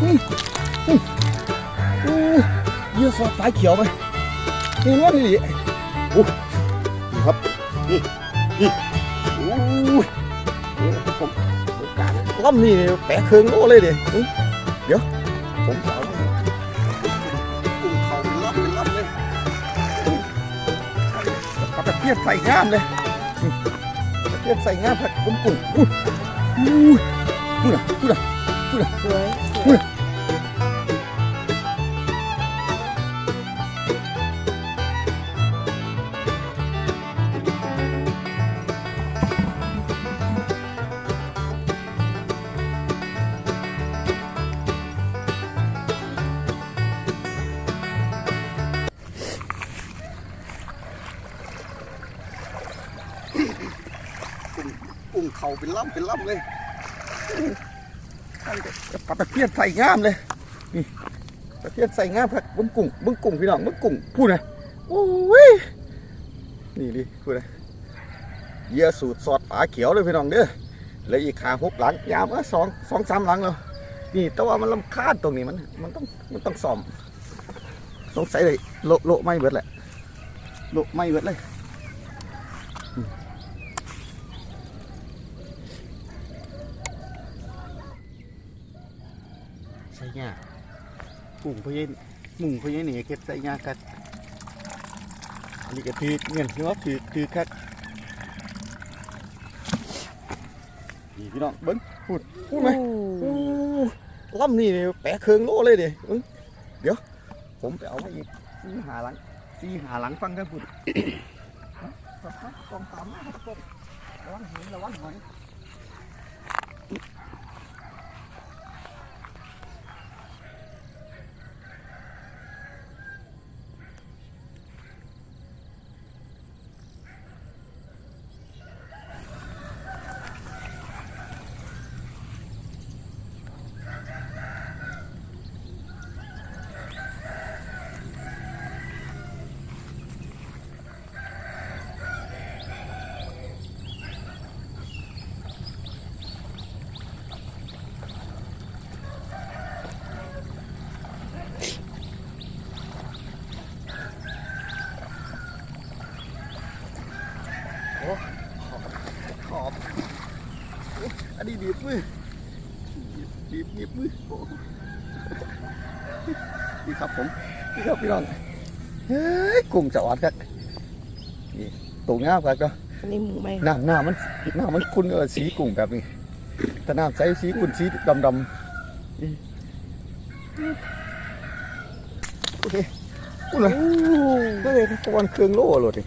อืมอืมอู้เยี่ยสอดสายเขียวไหมนี่นวลนี่โอ้นี่ครับ นี่ นี่โอ้ยนี่ครับผมกาสล่ำนี่แปะเครื่องโลเลยเดี๋ยเดี๋ยว ผมจะเอากุ้งเขาเป็นล่ำเป็นล่ำเลยปลาตะเพียนใส่งามเลยตะเพียนใส่งามผัดกุ้งกุ้งอู้อู้พูดอะพูดอะ สวยกุ้งเขาเป็นล่ำเป็นล่ำเลยะเพียนใส่งามเลยนี่ตะเพียนใส่งามผัดกุ้งกุ้งบึ้งกุ้งพี่น้องบึ้งกุ้งพูดนะโอ้ยนี่ดิพูดนะเหยื่อสูตรสอดฝาเขียวเลยพี่น้องเด้อแล้วอีกขาหกหลังยาวมาสองสองสามหลังแล้วนี่แต่ว่ามันลำคาญตรงนี้มันมันต้องมันต้องซ่อมสงสัยเลยโลโลไม่เบิดแหละโลไม่เบิดเลย ใส่ยากุ้งพะเยนมุงพะเยนนี่เก็บใส่ยากัดอันนี้ก็ถือเงินที่ว่าถือถือคัดนี่พี่น้องเบิ้งพูดพูดไหมโอ้ล่ำนี่แปะเคืองโลเลยเดี๋ยวเดี๋ยว ผมไปเอามาอีกซีหาหลังซีหาหลังฟังกันพูดกองตามนะครับระวังหอยระวังหอย ขอบอุ๊ยอันนี้ดีบมือดีบดีบมือโอ้นี่ครับผมนี่ครับ พี่น้องเฮ้ยกุ้งจะอ่อนครับนี่ตุ่งงามครับก็อันนี้หมูไหมน้ำน้ำมันน้ำมันคุณเออสีกุ้งแบบนี้แต่น้ำใสสีคุณสีดำดำนี่โอเคพูดเลยก็เลยตะวันเครื่องโล่โหลดดิ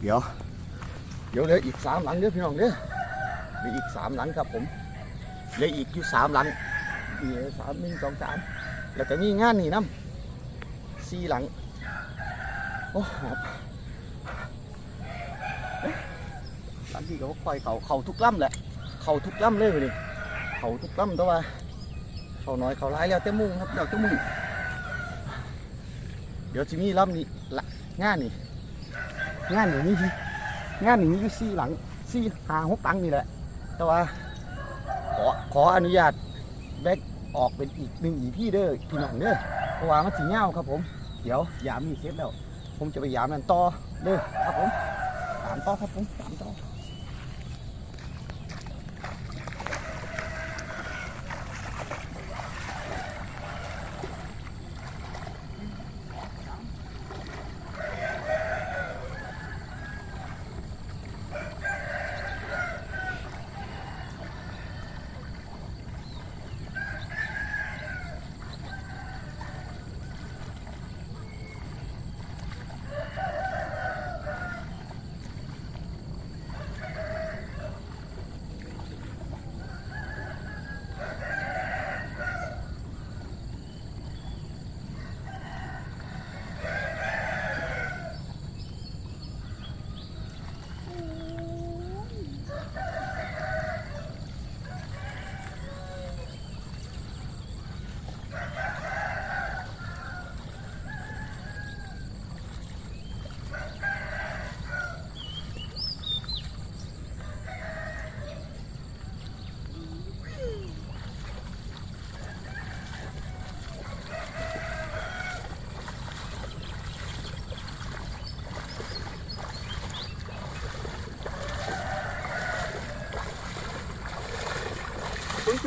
เดี๋ยว เดี๋ยวเหลืออีกสามหลังเด้อพี่น้องเด้อเหลืออีกสามหลังครับผม เหลืออีกอยู่สามหลังนี่สามหนึ่งสองสามแล้วก็มีงานนี่น้ำสี่หลังโอ้หอบเอ๊ะหลังที่เขาคอยเขาเขาทุกลำแหละ เขาทุกลำเลยวันนี้เขาทุกลำแต่ว่าเขาน้อยเขาร้ายแล้วแต่มุ่งครับแล้วแต่มุ่งเดี๋ยวจะมีลำนี้ละงานนี่งานอย่างนี้สิงานอย่างนี้อยู่สี่หลังสี่หาหกตังค์นี่แหละ แต่ว่า ขอขออนุญาตแบกออกเป็นอีกหนึ่งอีพี่เด้อพี่น้องเด้อเพราะว่ามันสีเงาครับผม เดี๋ยวยามมีเสร็จแล้ว ผมจะไปยามนั่นต่อเด้อครับผมตามต่อครับผมตามต่อ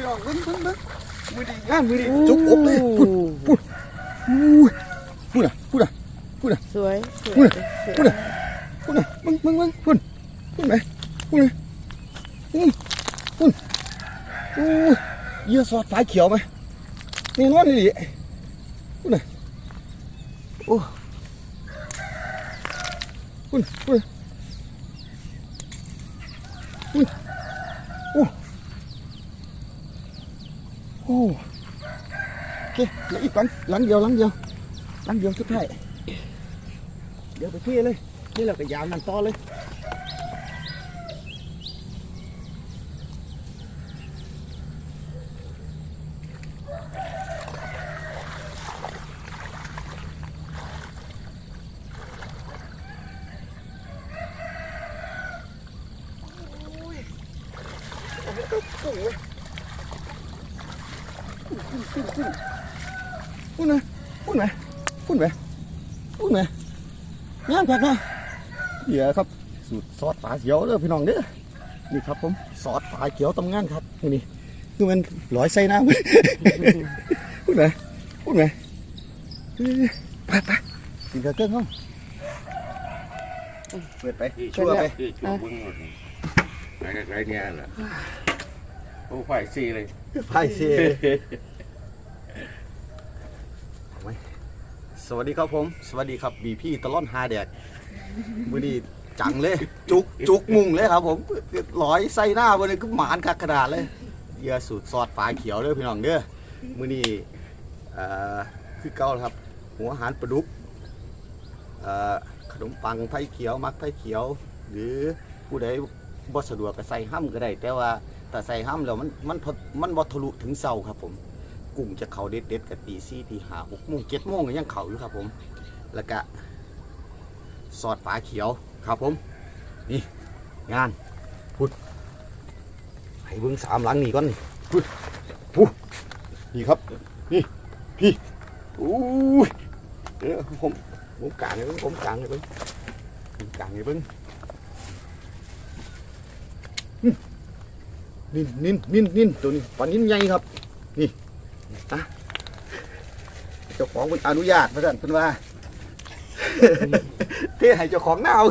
พี่น้องเบิ้งเบิ้งเบิ้งมือดีงามมือดีจุกอกเลยพุ่นพุ่นอุ้ยพุ่นอะพุ่นอะพุ่นอะสวยสวยพูดสวยพูดอะพุ่นอะเบิ้งเบิ้งเบิ้งพุ่นพุ่นไหนพุ่นไหนพุ่นพุ่นอู้ยเหยื่อสอดสายเขียวไหมนี่นวลนี่ดิพุ่นอะโอ้พุ่นพุ่นพุ่นโอ้ โอ้โอเคเหลืออีกหลังหลังเดียวหลังเพูดไหมพูดไหมพูดไหมงามจัดนะเดี๋ยวครับ สูตรซอสฝาเขียวเด้อพี่น้องเด้อนี่ครับผมซอสฝาเขียวตำงานครับนี่นี่คือมันลอยใส่น้ำพูดไหมพูดไหมเอ้ยไปไปกินกระเกิ้งห้องเปิดไปชั่วไปคือจูบเบิ้งหมดอะไรอะไรเนี่ยแหละโอ้ฝ่ายซีเลยไพ่เสียสวัสดีครับผม สวัสดีครับบีพี่ตลอนฮาแดกมือนี้จังเลย จุกจุกมุงเลยครับผมลอยใส่หน้าบนนี้ก็หมานกักกระดาษเลยเยื่อสูตรซอสฝาเขียวเด้อพี่น้องเด้อมือนี้คือเก่าครับ หัวอาหารปลาดุกขนมปังไผ่เขียวมักไผ่เขียว หรือผู้ใดบ่สะดวกก็ใส่ห้ำก็ได้ แต่ว่าแต่ใส่ห้ำแล้วมันมันมันบ่ทะลุถึงเสาครับผม กุ้งจะเขาเด็ดเด็ดกับตีสี่ตีหาหกโมงเจ็ดโมงก็ยังเขาอยู่ครับผม แล้วก็ซอสฝาเขียวครับผม นี่งานพุดให้เบิ้งสามหลังนี่ก่อนนี่พุดพุดนี่ครับ นี่พี่อู้ยเดี๋ยวผมผมกางเบิ้งผมกางให้เบิ้งผมกางให้เบิ้งนินนินนินนินตัวนี้ปลานินใหญ่ครับ นี่ นะเจ้าของเป็นอนุญาตพระท่านเป็นว่าเทให้เจ้าของหน้าเอา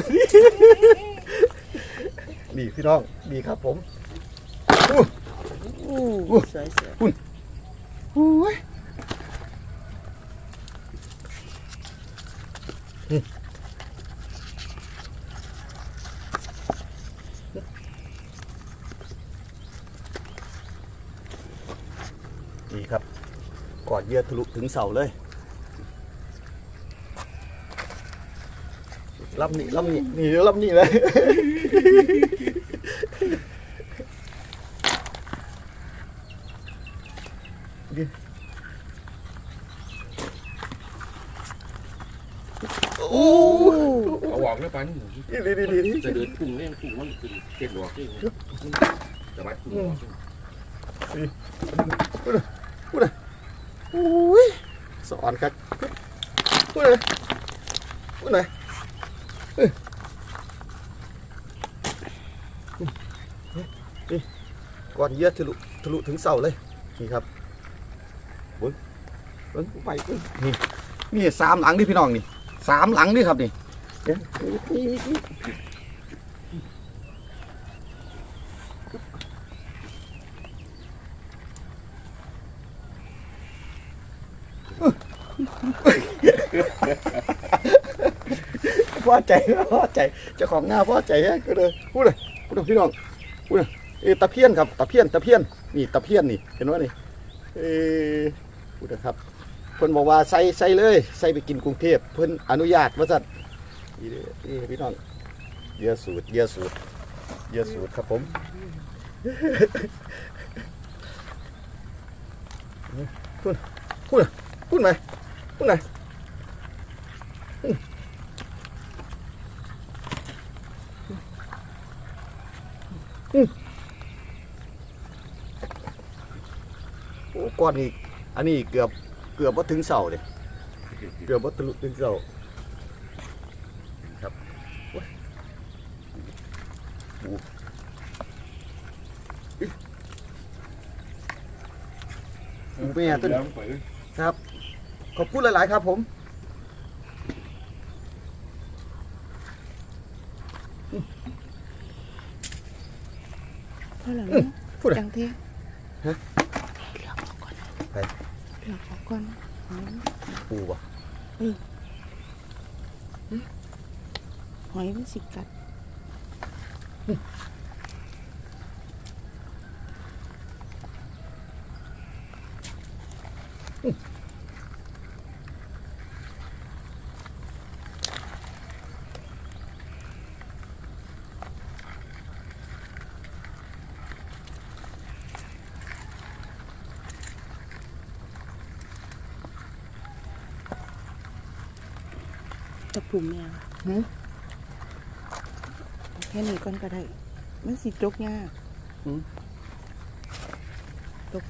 นี่พี่น้องนี่ครับผมอู้สวยสวยโอ้ยนี่นี่ครับกอด เหยื่อทะลุถึงเสาเลยลำนี่ลำนี่นี่ลำนี่เลย โอ้เอาออกแล้วปันดีดีดีดีจะเดินพุ่งเล่นพุ่งมันขึ้นเต็มหัวขึ้นแต่ว่าพุ่ง โอ้ย สอนครับพูดเลยพูดเลยเอ้ยนี่ก่อนเยื่อทะลุทะลุถึงเสาเลยนี่ครับบิ้งบิ้งไปบิ้งนี่นี่สามหลังดิพี่น้องนี่สามหลังดิครับนี่เดี๋ยวนี่นี่นี่ พ่อใจพ่อใจเจ้าของหน้าพ่อใจฮะก็เลยพูดเลยพูดเลยพี่น้องพูดเลยเออตะเพียนครับตะเพียนตะเพียนนี่ตะเพียนนี่เห็นไหมนี่เออพูดะครับเพิ่นบอกว่าใส่ใส่เลยใส่ไปกินกรุงเทพเพิ่นอนุญาตว่าสั่นนี่เด้อนี่พี่น้องเยอะสูตรเยอะสูตรเยอะสูตรครับผมพูดพูดพูดไหมพูดไหน โอ้ก้อนนี้อันนี้เกือบเกือบว่าถึงเสาเลยเกือบว่าทะลุถึงเสาครับโอ้ยโอ้อิแม่ต้นครับ ขอบคุณหลาย ๆ ครับผม เท่าไหร่เนี่ยพูดอะจังเทฮะเหลือกออกก่อนไปเหลือกออกก่อนหอยปูวะหอยมันสิกัด ตะปุ่มแมวหืมแค่นี้ก่อนก็ได้ มันสิจกยากหืมตก